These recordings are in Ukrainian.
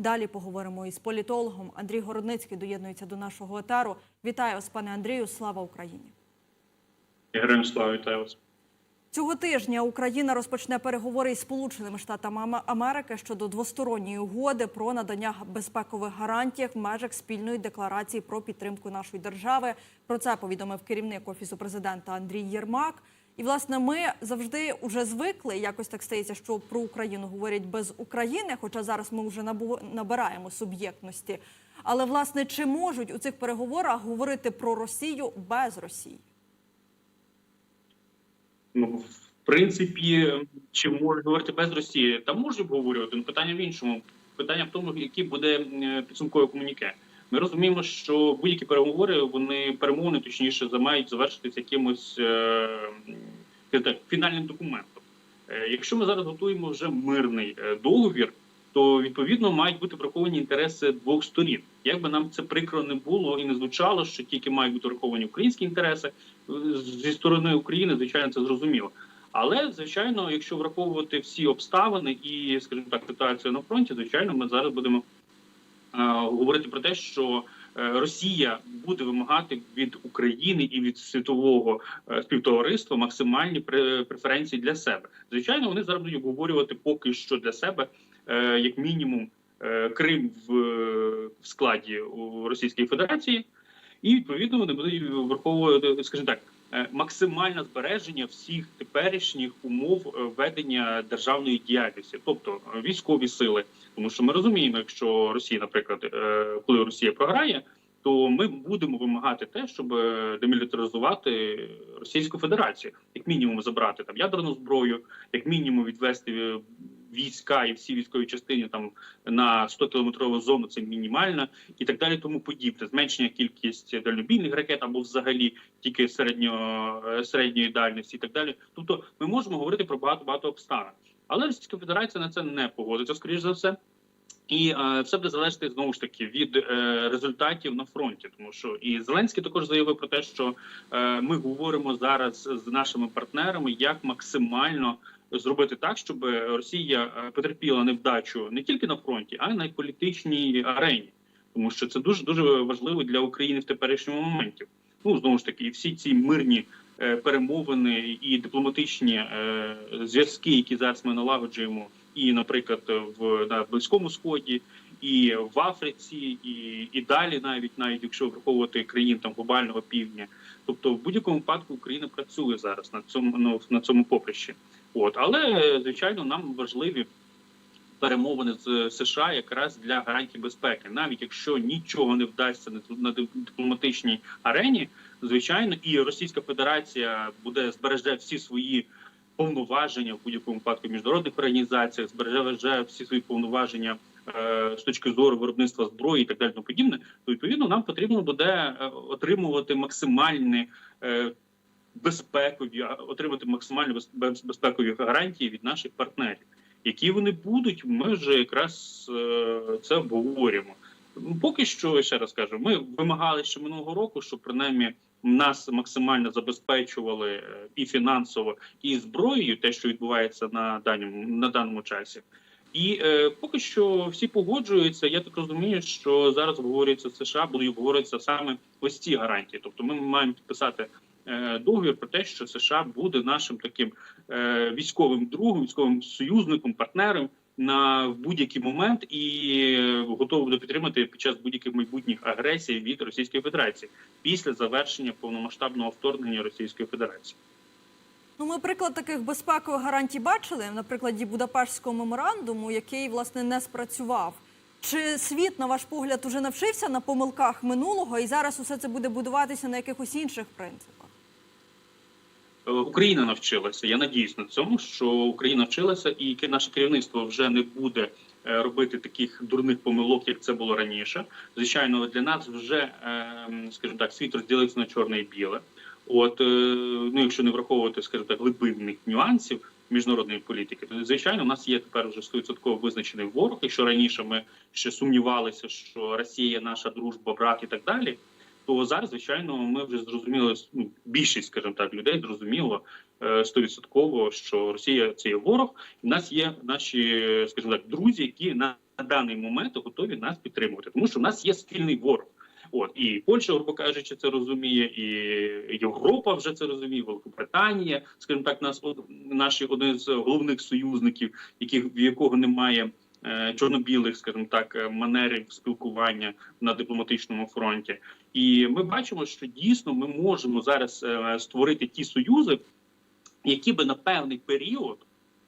Далі поговоримо із політологом. Андрій Городницький доєднується до нашого етеру. Вітаю вас, пане Андрію. Слава Україні! Героям слава вітаю вас. Цього тижня Україна розпочне переговори із Сполученими Штатами Америки щодо двосторонньої угоди про надання безпекових гарантій в межах спільної декларації про підтримку нашої держави. Про це повідомив керівник офісу президента Андрій Єрмак. І власне ми завжди вже звикли, якось так стається, що про Україну говорять без України, хоча зараз ми вже набираємо суб'єктності. Але власне чи можуть у цих переговорах говорити про Росію без Росії? Ну, в принципі, чи можуть говорити без Росії? Та можуть обговорювати. Ну, питання в іншому. Питання в тому, який буде е, підсумкове комуніке. Ми розуміємо, що будь-які переговори, вони перемовини, точніше, мають завершитися якимось е, так, фінальним документом. Е, Якщо ми зараз готуємо вже мирний е, договір, то відповідно мають бути враховані інтереси двох сторін. Як би нам це прикро не було і не звучало, що тільки мають бути враховані українські інтереси е, зі сторони України, звичайно, це зрозуміло. Але звичайно, якщо враховувати всі обставини і, скажімо так, ситуацію на фронті, звичайно, ми зараз будемо говорити про те, що е, Росія буде вимагати від України і від світового е, співтовариства максимальні пре- преференції для себе. Звичайно, вони зараз будуть обговорювати поки що для себе, е, як мінімум, е, Крим в, е, складі Російської Федерації, і відповідно вони будуть враховувати, скажімо так. Е, Максимальне збереження всіх теперішніх умов е, ведення державної діяльності, тобто е, військові сили, тому що ми розуміємо, якщо Росія, наприклад, коли Росія програє, то ми будемо вимагати те, щоб демілітаризувати Російську Федерацію, як мінімум забрати там ядерну зброю, як мінімум відвести війська і всі військові частини там на 100 кілометрову зону, це мінімально, і так далі, тому подібне. Зменшення кількість дальнобійних ракет або взагалі тільки середньо, е, середньої дальності, і так далі. Тобто, ми можемо говорити про багато багато обставин. Але Російська Федерація на це не погодиться, скоріш за все. І е, все буде залежати знову ж таки від е, результатів на фронті, тому що і Зеленський також заявив про те, що е, ми говоримо зараз з нашими партнерами, як максимально зробити так, щоб Росія е, потерпіла невдачу не тільки на фронті, а й на політичній арені, тому що це дуже дуже важливо для України в теперішньому моменті. Ну знову ж таки, і всі ці мирні е, перемовини і дипломатичні е, зв'язки, які зараз ми налагоджуємо, і, наприклад, в на близькому сході, і в Африці, і, і далі, навіть навіть якщо враховувати країн там глобального півдня, тобто в будь-якому випадку Україна працює зараз на цьому ну, на цьому поприщі. От але звичайно, нам важливі перемовини з США якраз для гарантій безпеки, навіть якщо нічого не вдасться на- дипломатичній арені, звичайно, і Російська Федерація буде збереже всі свої повноваження в будь-якому випадку в міжнародних організаціях, збереже всі свої повноваження е, з точки зору виробництва зброї і так далі, тому подібне, то відповідно нам потрібно буде е, отримувати максимальні е, безпекові, отримати без- безпекові гарантії від наших партнерів. Які вони будуть, ми вже якраз е, це обговорюємо. Ну, Поки що ще раз кажу, ми вимагали ще минулого року, щоб принаймні нас максимально забезпечували е, і фінансово, і зброєю, те, що відбувається на даному на даному часі. І е, поки що всі погоджуються. Я так розумію, що зараз обговорюється США, будуть обговорюватися саме ось ці гарантії. Тобто, ми маємо підписати договір про те, що США буде нашим таким е, військовим другом, військовим союзником, партнером на будь-який момент і е, готовий буде підтримати під час будь-яких майбутніх агресій від Російської Федерації після завершення повномасштабного вторгнення Російської Федерації. Ну, ми приклад таких безпекових гарантій бачили на прикладі Будапештського меморандуму, який власне не спрацював. Чи світ, на ваш погляд, уже навчився на помилках минулого, і зараз усе це буде будуватися на якихось інших принципах? Е, Україна навчилася. Я надіюсь на цьому, що Україна навчилася, і наше керівництво вже не буде е, робити таких дурних помилок, як це було раніше. Звичайно, для нас вже, е, скажімо так, світ розділився на чорне і біле. От е, ну, якщо не враховувати, скажімо так, глибинних нюансів міжнародної політики, то звичайно, у нас є тепер вже 100% визначений ворог. Якщо раніше ми ще сумнівалися, що Росія наша дружба, брат і так далі. То зараз, звичайно, ми вже зрозуміли ну, більшість, скажімо так, людей зрозуміло е, стовідсотково, що Росія це є ворог, в нас є наші, скажімо так, друзі, які на даний момент готові нас підтримувати, тому що в нас є спільний ворог. От і Польща, грубо кажучи, це розуміє, і Європа вже це розуміє, Великобританія, скажімо так, нас наші один з головних союзників, яких в якого немає е, чорно-білих, скажімо так, манерів спілкування на дипломатичному фронті. І ми бачимо, що дійсно ми можемо зараз е, створити ті союзи, які би на певний період.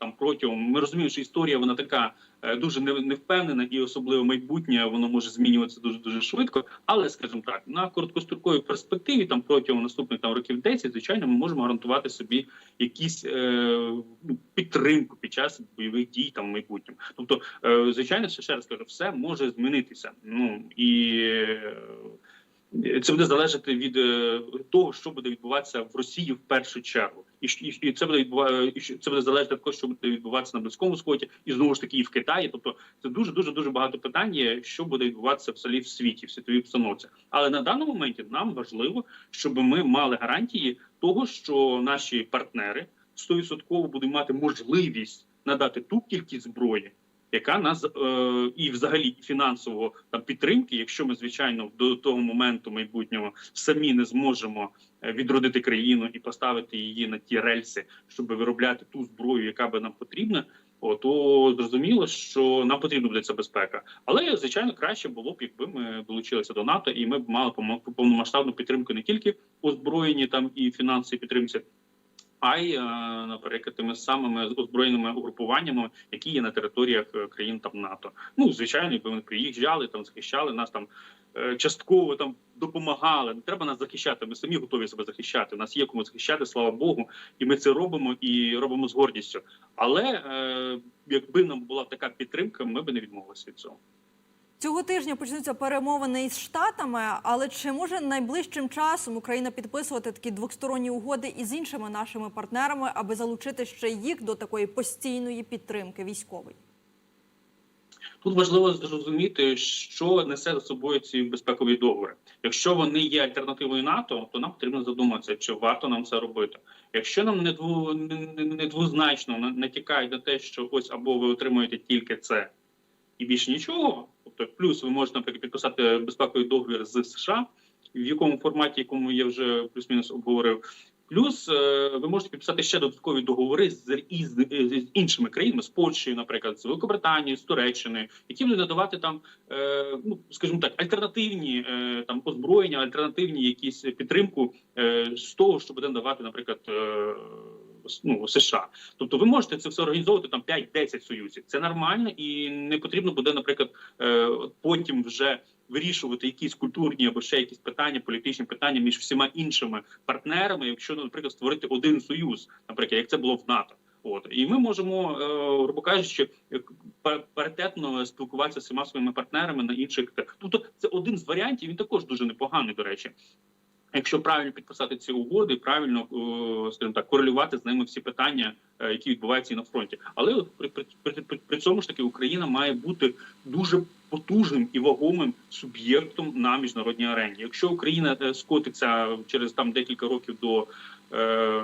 Там протягом ми розуміємо, що історія вона така е, дуже невпевнена, і особливо майбутнє воно може змінюватися дуже дуже швидко. Але скажімо так, на короткостроковій перспективі, там протягом наступних там років 10, звичайно, ми можемо гарантувати собі якісь е, ну, підтримку під час бойових дій там в майбутньому. Тобто, е, звичайно, ще ще раз кажу, все може змінитися. Ну і е, це буде залежати від е, того, що буде відбуватися в Росії в першу чергу, і це буде відбува- і це буде залежати того, що буде відбуватися на близькому сході, і знову ж таки і в Китаї. Тобто це дуже дуже дуже багато питань, є, що буде відбуватися взагалі в світі, в світовій обстановці. Але на даному моменті нам важливо, щоб ми мали гарантії того, що наші партнери 100% будуть мати можливість надати ту кількість зброї, яка нас е, і взагалі фінансового там підтримки, якщо ми звичайно до того моменту майбутнього самі не зможемо е, відродити країну і поставити її на ті рельси, щоб виробляти ту зброю, яка би нам потрібна. О, то зрозуміло, що нам потрібна буде ця безпека, але звичайно краще було б, якби ми долучилися до НАТО, і ми б мали повномасштабну підтримку не тільки озброєні там і фінансові підтримці, а й, е, наприклад, тими самими озброєними угрупуваннями, які є на територіях е, країн там НАТО. Ну звичайно, якби вони приїжджали, там захищали нас там. е, Частково там допомагали. Не треба нас захищати. Ми самі готові себе захищати. У нас є кому захищати, слава Богу, і ми це робимо і робимо з гордістю. Але якби нам була така підтримка, ми б не відмовилися від цього. Цього тижня почнуться перемовини із штатами, але чи може найближчим часом Україна підписувати такі двосторонні угоди із іншими нашими партнерами, аби залучити ще їх до такої постійної підтримки військової? Тут важливо зрозуміти, що несе за собою ці безпекові договори. Якщо вони є альтернативою НАТО, то нам потрібно задуматися, чи варто нам це робити. Якщо нам не дву не, двозначно натякають на те, що ось або ви отримуєте тільки це і більше нічого, тобто плюс ви можете наприклад підписати безпековий договір з США, в якому форматі, якому я вже плюс-мінус обговорив. Плюс е, ви можете підписати ще додаткові договори з, із, з іншими країнами, з Польщею, наприклад, з Великобританією, з Туреччиною, які будуть надавати там, е, ну скажімо так, альтернативні е, там озброєння, альтернативні якісь підтримку е, з того, що буде надавати, наприклад. Ну, США, тобто ви можете це все організовувати там 5-10 союзів. Це нормально і не потрібно буде, наприклад, е, потім вже вирішувати якісь культурні або ще якісь питання, політичні питання між всіма іншими партнерами, якщо, наприклад, створити один союз, наприклад, як це було в НАТО. От і ми можемо, е, грубо кажучи, паритетно спілкуватися з всіма своїми партнерами на інших. Тобто, це один з варіантів. Він також дуже непоганий, до речі. Якщо правильно підписати ці угоди, правильно е, скажімо так, корелювати з ними всі питання, е, які відбуваються і на фронті, але от при, при, при, при, цьому ж таки Україна має бути дуже потужним і вагомим суб'єктом на міжнародній арені. Якщо Україна е, скотиться через там декілька років до,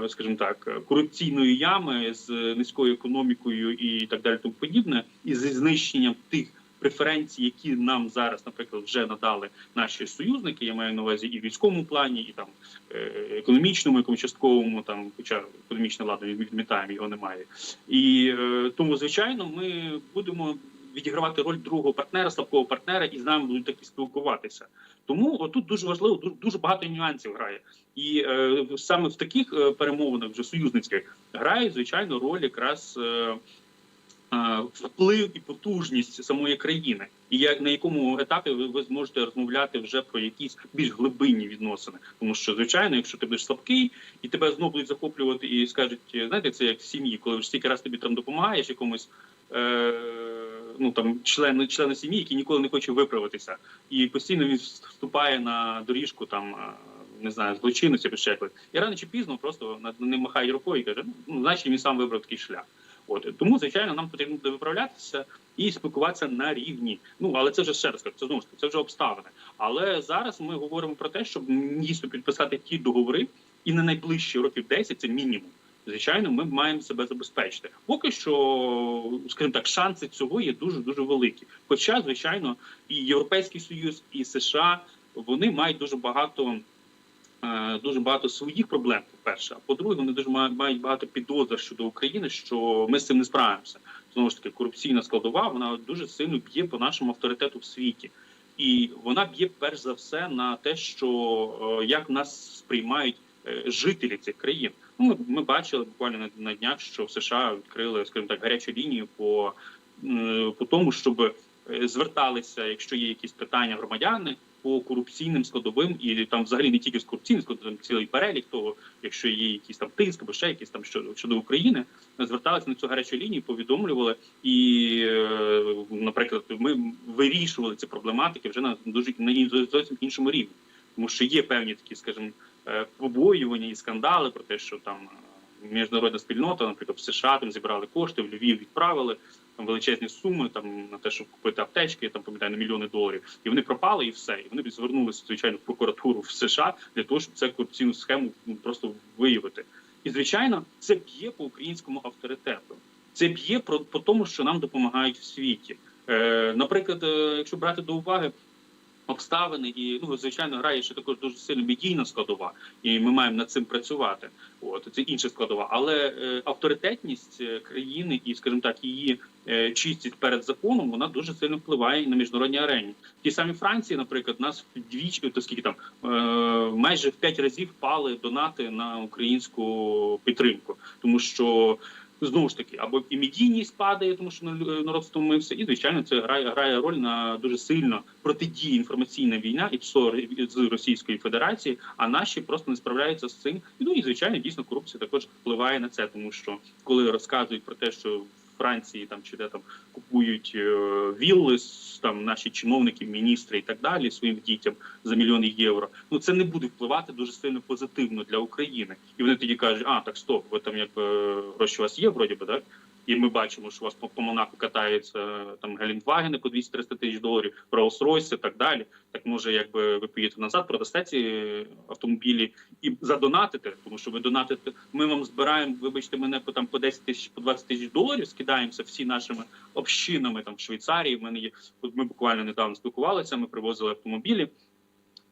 скажімо так, корупційної ями з низькою економікою і так далі, тому подібне, і зі знищенням тих преференцій, які нам зараз, наприклад, вже надали наші союзники, я маю на увазі і в військовому плані, і там е, економічному, якому частковому, там, хоча економічне ладно відмітаємо, його немає. І е, тому, звичайно, ми будемо відігравати роль другого партнера, слабкого партнера, і з нами будуть такі спілкуватися. Тому тут дуже важливо, дуже, багато нюансів грає. І е, саме в таких е, перемовинах, вже союзницьких, грає звичайно роль якраз. Е, Вплив і потужність самої країни, і як на якому етапі ви, ви зможете розмовляти вже про якісь більш глибинні відносини, тому що звичайно, якщо ти будеш слабкий і тебе знову будуть захоплювати і скажуть, знаєте, це як в сім'ї, коли вже стільки раз тобі там допомагаєш якомусь е, ну там члену члену сім'ї, який ніколи не хоче виправитися, і постійно він вступає на доріжку там. е, Не знаю, злочинності або. І рано чи пізно просто ним махає рукою і каже: ну значить він сам вибрав такий шлях. От тому, звичайно, нам потрібно буде виправлятися і спілкуватися на рівні. Ну але це вже ще раз це знову ж це вже обставини. Але зараз ми говоримо про те, щоб дійсно підписати ті договори, і на найближчі років 10 це мінімум. Звичайно, ми маємо себе забезпечити. Поки що, скажімо так, шанси цього є дуже дуже великі. Хоча, звичайно, і Європейський Союз, і США вони мають дуже багато. Е, Дуже багато своїх проблем, по-перше. А по-друге, вони дуже ма- мають багато підозр щодо України, що ми з цим не справимося. Знову ж таки, корупційна складова вона дуже сильно б'є по нашому авторитету в світі, і вона б'є перш за все на те, що е, як нас сприймають е, жителі цих країн. Ну, ми, бачили буквально на, на днях, що в США відкрили, скажімо так, гарячу лінію по, по тому, щоб зверталися, якщо є якісь питання громадяни по корупційним складовим, і там взагалі не тільки з корупційним складовим, цілий перелік того, якщо є якісь там тиск або ще якісь там щодо щодо України, зверталися на цю гарячу лінію, повідомлювали, і, е, наприклад, ми вирішували ці проблематики вже на дуже на зовсім іншому рівні, тому що є певні такі, скажімо, е, побоювання і скандали про те, що там е, міжнародна спільнота, наприклад, в США там зібрали кошти, в Львів відправили там величезні суми там на те, щоб купити аптечки, там пам'ятаю на мільйони доларів, і вони пропали, і все. І вони б звернулися звичайно в прокуратуру в США для того, щоб цю корупційну схему ну, просто виявити. І звичайно, це б'є по українському авторитету. Це б'є про по тому, що нам допомагають в світі. Е, наприклад, е, якщо брати до уваги обставини, і ну звичайно грає ще також дуже сильно медійна складова, і ми маємо над цим працювати. От це інша складова, але е, авторитетність е, країни і, скажімо так, її е, чистість перед законом, вона дуже сильно впливає на міжнародній арені. В тій самій Франції, наприклад, нас вдвічі, то скільки там е, майже в п'ять разів впали донати на українську підтримку, тому що. Знову ж таки, або і медійність падає, тому що ну, народ стомився, і звичайно, це грає грає роль на дуже сильно протидії інформаційна війна і ПСО з Російської Федерації. А наші просто не справляються з цим. Ну і звичайно, дійсно корупція також впливає на це, тому що коли розказують про те, що Франції там чи де там купують е, вілли там наші чиновники, міністри і так далі своїм дітям за мільйони євро. Ну це не буде впливати дуже сильно позитивно для України. І вони тоді кажуть, а так стоп, ви там якби гроші у вас є, вроді би, так. І ми бачимо, що у вас по, по Монако катаються там Гелендвагени по 200-300 тисяч доларів, Rolls-Royce і так далі. Так може, якби ви поїдете назад, продасте ці автомобілі і задонатите, тому що ви донатите. Ми вам збираємо, вибачте мене, по там по 10 тисяч, по 20 тисяч доларів, скидаємося всі нашими общинами там в Швейцарії. В мене є ми буквально недавно спілкувалися. Ми привозили автомобілі.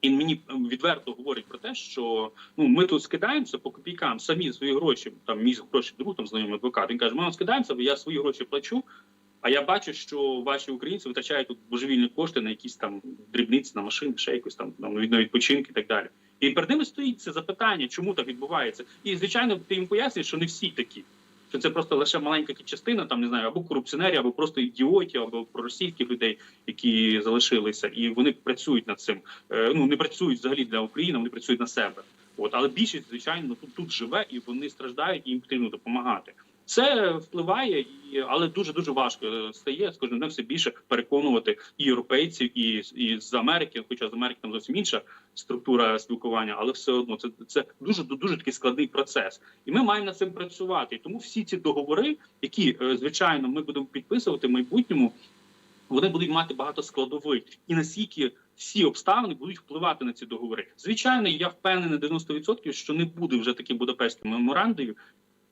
І мені відверто говорять про те, що ну ми тут скидаємося по копійкам, самі свої гроші, там мій гроші друг, там знайомий адвокат. Він каже, ми вам скидаємося, бо я свої гроші плачу. А я бачу, що ваші українці витрачають тут божевільні кошти на якісь там дрібниці, на машини, ще якось там на відпочинки і так далі. І перед ними стоїть це запитання, чому так відбувається. І звичайно, ти їм пояснюєш, що не всі такі. Що це просто лише маленька частина, там не знаю, або корупціонерів, або просто ідіотів, або проросійських людей, які залишилися, і вони працюють над цим. Е, ну не працюють взагалі для України, вони працюють на себе. От, але більшість, звичайно, тут тут живе і вони страждають, і їм потрібно допомагати. Це впливає, але дуже дуже важко е, стає з кожним днем все більше переконувати і європейців, і, і з Америки, хоча з Америки там зовсім інша структура спілкування, але все одно це це дуже дуже такий складний процес, і ми маємо над цим працювати. І тому всі ці договори, які е, звичайно ми будемо підписувати в майбутньому, вони будуть мати багато складових, і наскільки всі обставини будуть впливати на ці договори. Звичайно, я впевнений на 90%, що не буде вже таким Будапештським меморандумів.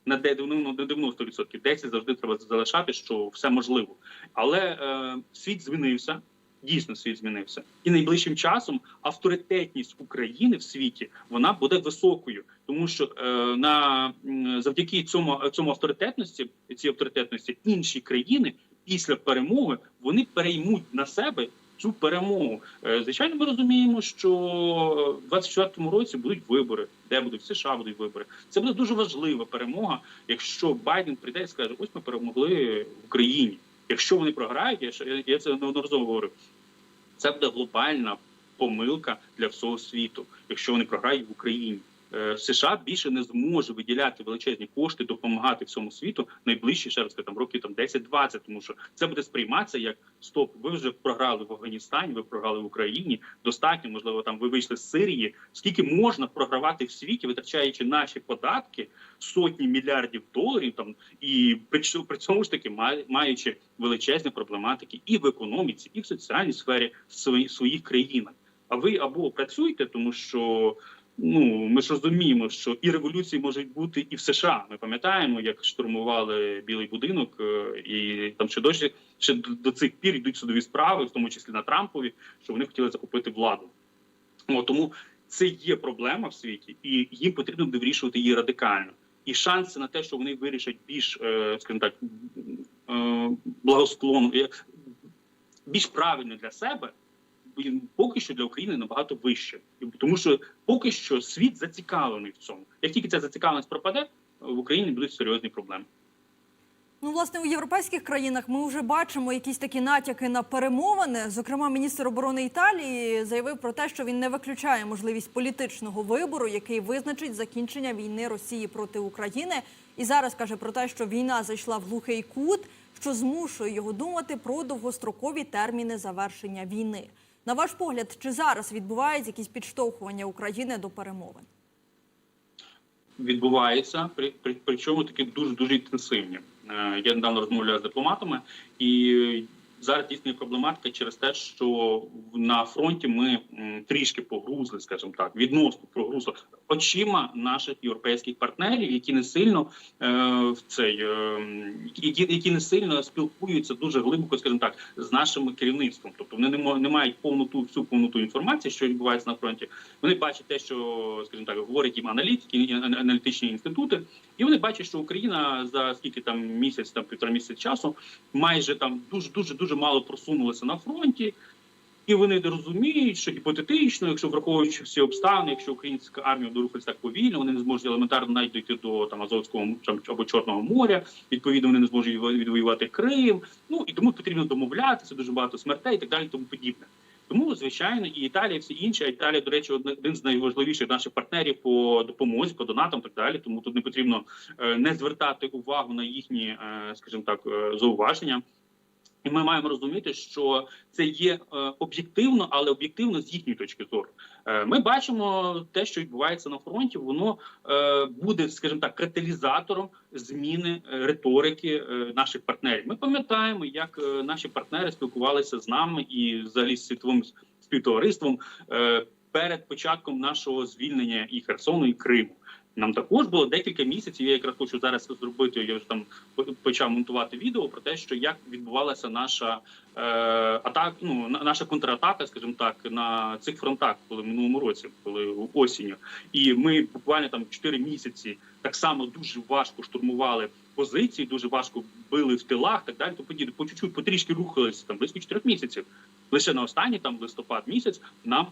На де ну, на 90%. 10 завжди треба залишати, що все можливо. Але е, світ змінився, дійсно світ змінився, і найближчим часом авторитетність України в світі вона буде високою, тому що е, на завдяки цьому цьому авторитетності, цій авторитетності інші країни після перемоги вони переймуть на себе цю перемогу. Е, Звичайно, ми розуміємо, що в 24-му році будуть вибори, де будуть в США будуть вибори. Це буде дуже важлива перемога, якщо Байден прийде і скаже: ось ми перемогли в Україні. Якщо вони програють, я я це неодноразово говорив. Це буде глобальна помилка для всього світу, якщо вони програють в Україні. Е, США більше не зможе виділяти величезні кошти, допомагати всьому світу найближчі ще раз там років там 10-20, тому що це буде сприйматися як стоп. Ви вже програли в Афганістані, ви програли в Україні. Достатньо, можливо, там ви вийшли з Сирії. Скільки можна програвати в світі, витрачаючи наші податки сотні мільярдів доларів, там і при, при цьому ж таки маючи величезні проблематики і в економіці, і в соціальній сфері в своїх країнах. А ви або працюєте, тому що Ну ми ж розуміємо, що і революції можуть бути і в США. Ми пам'ятаємо, як штурмували Білий будинок, е, і там ще досі ще до, цих пір йдуть судові справи, в тому числі на Трампові, що вони хотіли захопити владу. От, тому це є проблема в світі, і їм потрібно буде вирішувати її радикально. І шанси на те, що вони вирішать більш, е, скажімо так, е, благосклонно, більш правильно для себе, він поки що для України набагато вище, тому що поки що світ зацікавлений в цьому. Як тільки ця зацікавленість пропаде, в Україні будуть серйозні проблеми. Ну, власне, у європейських країнах ми вже бачимо якісь такі натяки на перемовини. Зокрема, міністр оборони Італії заявив про те, що він не виключає можливість політичного вибору, який визначить закінчення війни Росії проти України. І зараз каже про те, що війна зайшла в глухий кут, що змушує його думати про довгострокові терміни завершення війни. На ваш погляд, чи зараз відбувається якісь підштовхування України до перемовин? відбувається, при, при причому такі дуже дуже інтенсивні. Е, Я недавно розмовляв з дипломатами, і зараз дійсно є проблематика через те, що на фронті ми трішки погрузли, скажімо так, відносно прогрузли очима наших європейських партнерів, які не сильно е, в цей е, які, які не сильно спілкуються дуже глибоко, скажімо так, з нашим керівництвом. Тобто вони не не мають повноту всю повноту інформації, що відбувається на фронті. Вони бачать те, що скажімо так, говорять їм аналітики, аналітичні інститути, і вони бачать, що Україна за скільки там місяць, там півтора місяця часу, майже там дуже дуже дуже мало просунулася на фронті. І вони не розуміють, що гіпотетично, якщо враховуючи всі обставини, якщо українська армія буде рухатися так повільно, вони не зможуть елементарно навіть дійти до там Азовського або Чорного моря. Відповідно, вони не зможуть відвоювати Крим. Ну і тому потрібно домовлятися, дуже багато смертей і так далі, тому подібне. Тому, звичайно, і Італія, і всі інші. А Італія, до речі, один з найважливіших наших партнерів по допомозі, по донатам, так далі. Тому тут не потрібно е, не звертати увагу на їхні, е, скажімо так, е, зауваження. І ми маємо розуміти, що це є е, об'єктивно, але об'єктивно з їхньої точки зору. Е, ми бачимо те, що відбувається на фронті, воно е, буде, скажімо так, каталізатором зміни риторики наших партнерів. Ми пам'ятаємо, як наші партнери спілкувалися з нами і взагалі з світовим співтовариством перед початком нашого звільнення і Херсону, і Криму. Нам також було декілька місяців. Я якраз хочу зараз зробити. Я вже там по- почав монтувати відео про те, що як відбувалася наша е, атака, ну на- наша контратака, скажімо так, на цих фронтах, коли в минулому році, коли осінню, і ми буквально там 4 місяці так само дуже важко штурмували позиції, дуже важко били в тилах, так далі. То подібне по чуть-чуть потрішки рухалися там близько 4 місяців. Лише на останній там листопад місяць нам.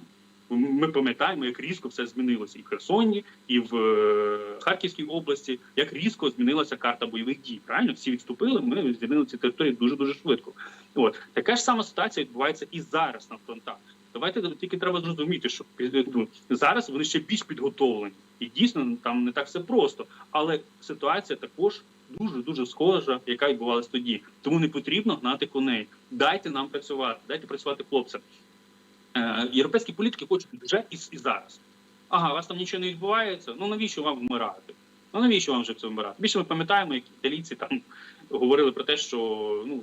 Ми пам'ятаємо, як різко все змінилося і в Херсоні, і в е, Харківській області. Як різко змінилася карта бойових дій. Правильно, всі відступили. Ми звільнили ці території дуже дуже швидко. От така ж сама ситуація відбувається і зараз на фронтах. Давайте тільки треба зрозуміти, що ну, зараз вони ще більш підготовлені, і дійсно там не так все просто. Але ситуація також дуже дуже схожа, яка відбувалась тоді. Тому не потрібно гнати коней. Дайте нам працювати, дайте працювати хлопцям. Е, європейські політики хочуть вже і, і зараз. Ага, у вас там нічого не відбувається. Ну навіщо вам вмирати? Ну навіщо вам вже це вмирати? Більше ми пам'ятаємо, як італійці там говорили про те, що ну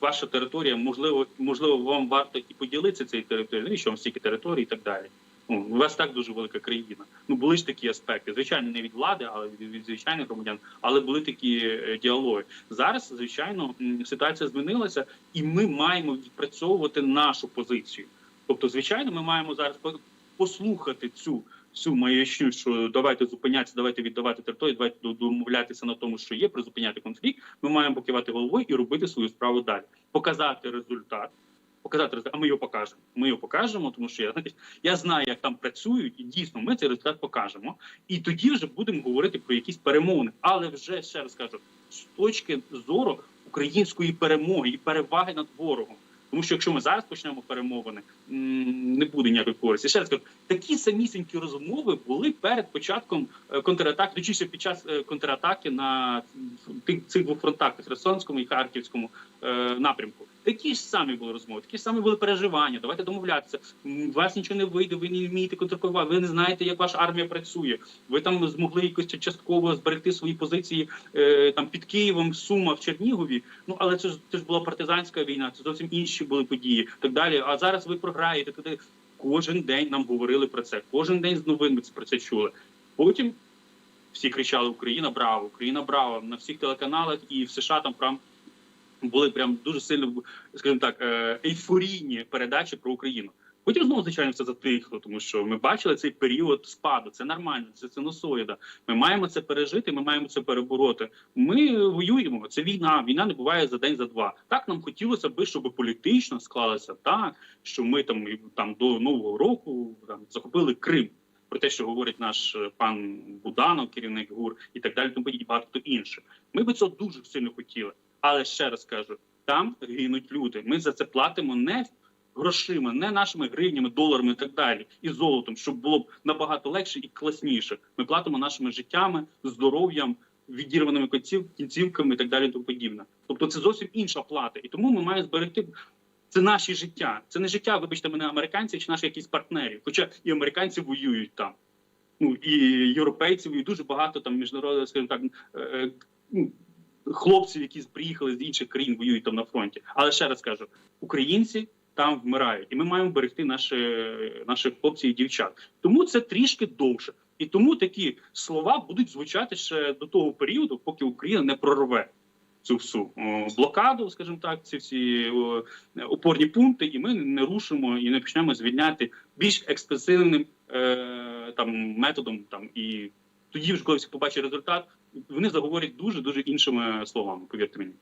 ваша територія, можливо, можливо, вам варто і поділитися цією територією. Навіщо вам стільки територій і так далі? Ну, у вас так дуже велика країна. Ну були ж такі аспекти. Звичайно, не від влади, але від, від звичайних громадян. Але були такі е, діалоги. Зараз, звичайно, ситуація змінилася, і ми маємо відпрацьовувати нашу позицію. Тобто, звичайно, ми маємо зараз по- послухати цю всю маячню, що давайте зупинятися, давайте віддавати територію, давайте домовлятися на тому, що є, призупиняти конфлікт. Ми маємо покивати головою і робити свою справу далі, показати результат. Показати результат, а ми його покажемо. Ми його покажемо, тому що я я знаю, як там працюють, і дійсно ми цей результат покажемо. І тоді вже будемо говорити про якісь перемовини. Але вже ще раз кажу, з точки зору української перемоги і переваги над ворогом. Тому що якщо ми зараз почнемо перемовини, не буде ніякої користі. Ще раз кажу, такі самісінькі розмови були перед початком е, контратаки, точніше під час е, контратаки на цих двох фронтах Херсонському і Харківському е, напрямку. Такі ж самі були розмови, такі ж самі були переживання. Давайте домовлятися. У вас нічого не вийде, ви не вмієте контракувати, ви не знаєте, як ваша армія працює. Ви там змогли якось частково зберегти свої позиції там під Києвом, Сума в Чернігові. Ну але це ж це ж була партизанська війна, це зовсім інші були події. Так далі. А зараз ви програєте. Далі. Кожен день нам говорили про це. Кожен день з новин ми про це чули. Потім всі кричали Україна браво! Україна браво! на всіх телеканалах і в США там прям були прям дуже сильно, скажімо так, е, ейфорійні передачі про Україну. Потім знову, звичайно, все затихло, тому що ми бачили цей період спаду. Це нормально, це синусоїда. Ми маємо це пережити, ми маємо це перебороти. Ми воюємо. Це війна. Війна не буває за день, за два. Так нам хотілося би, щоб політично склалося так, що ми там там до нового року там захопили Крим. Про те, що говорить наш е, пан Буданов, керівник ГУР, і так далі, тому і багато інше. Ми би цього дуже сильно хотіли. Але ще раз кажу: там гинуть люди. Ми за це платимо не грошима, не нашими гривнями, доларами і так далі, і золотом, щоб було б набагато легше і класніше. Ми платимо нашими життями, здоров'ям, відірваними кінців, кінцівками і так далі. і Тому подібне. Тобто це зовсім інша плата, і тому ми маємо зберегти. Це наші життя. Це не життя, вибачте мене, американців чи наших якісь партнерів. Хоча і американці воюють там. Ну і європейці воюють дуже багато там міжнародних, скажімо так, е, е, ну, хлопців, які приїхали з інших країн, воюють там на фронті. Але ще раз кажу: українці там вмирають, і ми маємо берегти наші, наших хлопців і дівчат. Тому це трішки довше. І тому такі слова будуть звучати ще до того періоду, поки Україна не прорве цю всю блокаду, скажімо так, ці всі опорні пункти, і ми не рушимо і не почнемо звільняти більш експресивним е, там методом. Там і тоді, вже коли всі побачать результат, вони заговорять дуже дуже іншими словами. Повірте мені.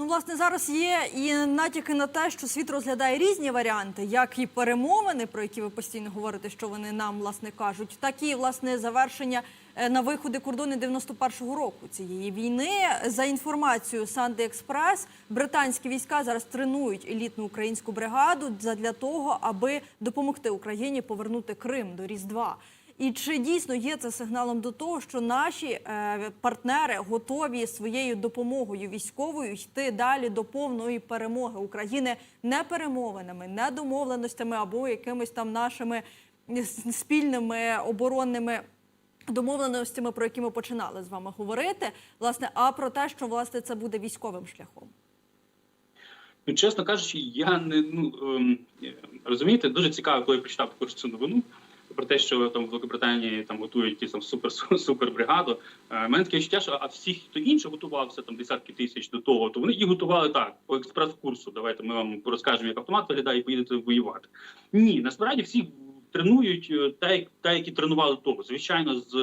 Ну, власне, зараз є і натяки на те, що світ розглядає різні варіанти, як і перемовини, про які ви постійно говорите, що вони нам власне кажуть, так і власне завершення е, на виходи кордони 91-го року цієї війни. За інформацією Санди Експрес, британські війська зараз тренують елітну українську бригаду для того, аби допомогти Україні повернути Крим до Різдва. І чи дійсно є це сигналом до того, що наші е, партнери готові своєю допомогою військовою йти далі до повної перемоги України не перемовинами, не домовленостями або якимись там нашими спільними оборонними домовленостями, про які ми починали з вами говорити, власне, а про те, що власне це буде військовим шляхом? Ну, чесно кажучи, я не ну ем, розумієте, дуже цікаво, коли я прочитав також цю новину про те, що там в Великобританії там готують якісь там супер супер бригаду. Е, мене таке відчуття, що а всіх, хто інше готувався там десятки тисяч до того, то вони їх готували так по експрес-курсу. Давайте ми вам розкажемо, як автомат виглядає, і поїдете воювати. Ні, насправді всі тренують е, та, та, які тренували того. Звичайно, з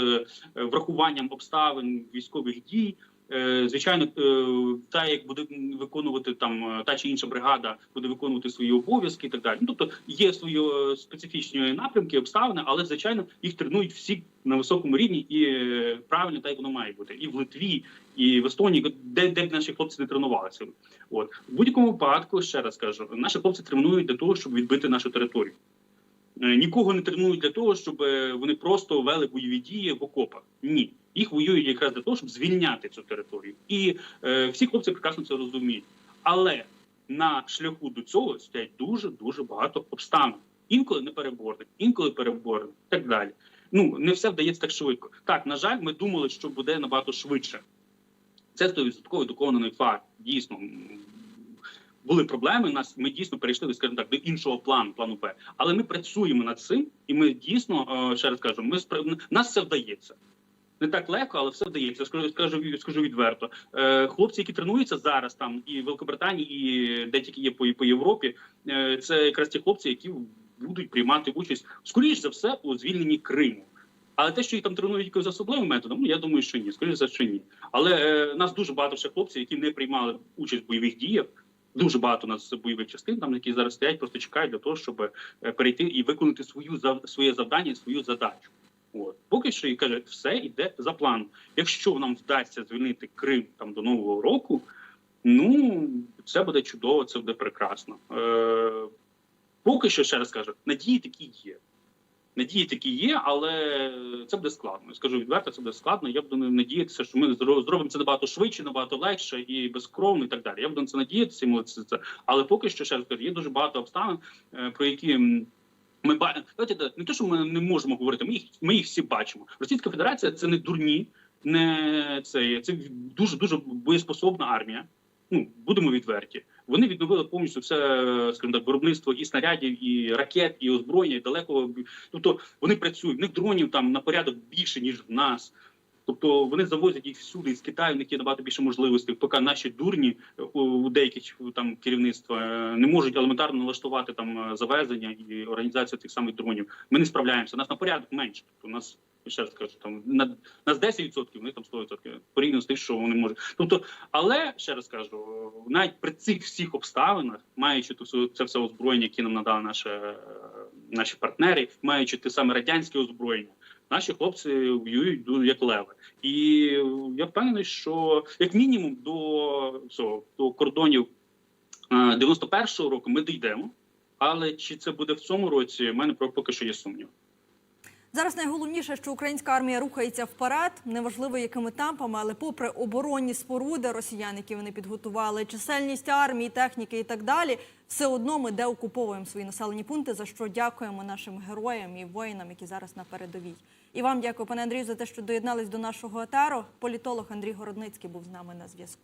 е, врахуванням обставин військових дій. Е, Звичайно, е, та як буде виконувати там е, та чи інша бригада, буде виконувати свої обов'язки і так далі. Ну, тобто є свої специфічні напрямки, обставини, але звичайно їх тренують всі на високому рівні і правильно так воно має бути. І в Литві, і в Естонії, де, де б наші хлопці не тренувалися. От в будь-якому випадку, ще раз кажу, наші хлопці тренують для того, щоб відбити нашу територію. Нікого не тренують для того, щоб вони просто вели бойові дії в окопах. Ні, їх воюють якраз для того, щоб звільняти цю територію. І е, всі хлопці прекрасно це розуміють. Але на шляху до цього стоять дуже дуже багато обставин. Інколи непереборних, інколи переборних, і так далі. Ну не все вдається так швидко. Так, на жаль, ми думали, що буде набагато швидше. Це 100% доконаний факт. Дійсно, були проблеми. Нас ми дійсно перейшли, скажімо так, до іншого плану, плану Б. Але ми працюємо над цим, і ми дійсно е, ще раз кажу, ми нас все вдається. Не так легко, але все вдається. Скажу, скажу, скажу відверто. Е, хлопці, які тренуються зараз там і в Великобританії, і де тільки є по, по Європі, е, це якраз ті хлопці, які будуть приймати участь скоріш за все у звільненні Криму. Але те, що їх там тренують якимось особливим методом, ну я думаю, що ні, скоріш за що ні. Але е, нас дуже багато ще хлопців, які не приймали участь в бойових діях. Дуже багато у нас бойових частин, там які зараз стоять, просто чекають для того, щоб е, перейти і виконати свою своє завдання, свою задачу. От поки що і каже, все йде за планом. Якщо нам вдасться звільнити Крим там до нового року, ну це буде чудово, це буде прекрасно. Е, поки що ще раз кажу, надії такі є. Надії такі є, але це буде складно. Скажу відверто, це буде складно. Я буду надіятися, що ми зробимо це набагато швидше, набагато легше і безкровно, і так далі. Я буду на це надіятися, і молитися це. Але поки що ще раз кажу, є дуже багато обставин, е, про які. Ми ба- не те, що ми не можемо говорити, ми їх ми їх всі бачимо. Російська Федерація це не дурні, не це, це дуже дуже боєспособна армія. ну будемо відверті. Вони відновили повністю все, скажімо так, виробництво і снарядів, і ракет, і озброєння, і далеко. Тобто вони працюють. В них дронів там на порядок більше ніж в нас. Тобто вони завозять їх всюди з Китаю, в них є набагато більше можливостей. Поки наші дурні е, у деяких там керівництва е, не можуть елементарно налаштувати там е, завезення і організацію тих самих дронів. Ми не справляємося. Нас на порядок менше. Тобто у нас ще раз кажу, там на нас 10%, у них там 100%, порівняно з тим, що вони можуть. Тобто, але ще раз кажу, навіть при цих всіх обставинах, маючи ту це все озброєння, яке нам надали наші, наші партнери, маючи те саме радянське озброєння. Наші хлопці воюють як леви, і я впевнений, що як мінімум до цього до кордонів е, 91-го року ми дійдемо. Але чи це буде в цьому році? в мене поки що є сумнів. Зараз найголовніше, що українська армія рухається вперед, неважливо якими темпами, але попри оборонні споруди росіян, які вони підготували, чисельність армії, техніки і так далі, все одно ми деокуповуємо свої населені пункти, за що дякуємо нашим героям і воїнам, які зараз на передовій. І вам дякую, пане Андрію, за те, що доєднались до нашого етеру. Політолог Андрій Городницький був з нами на зв'язку.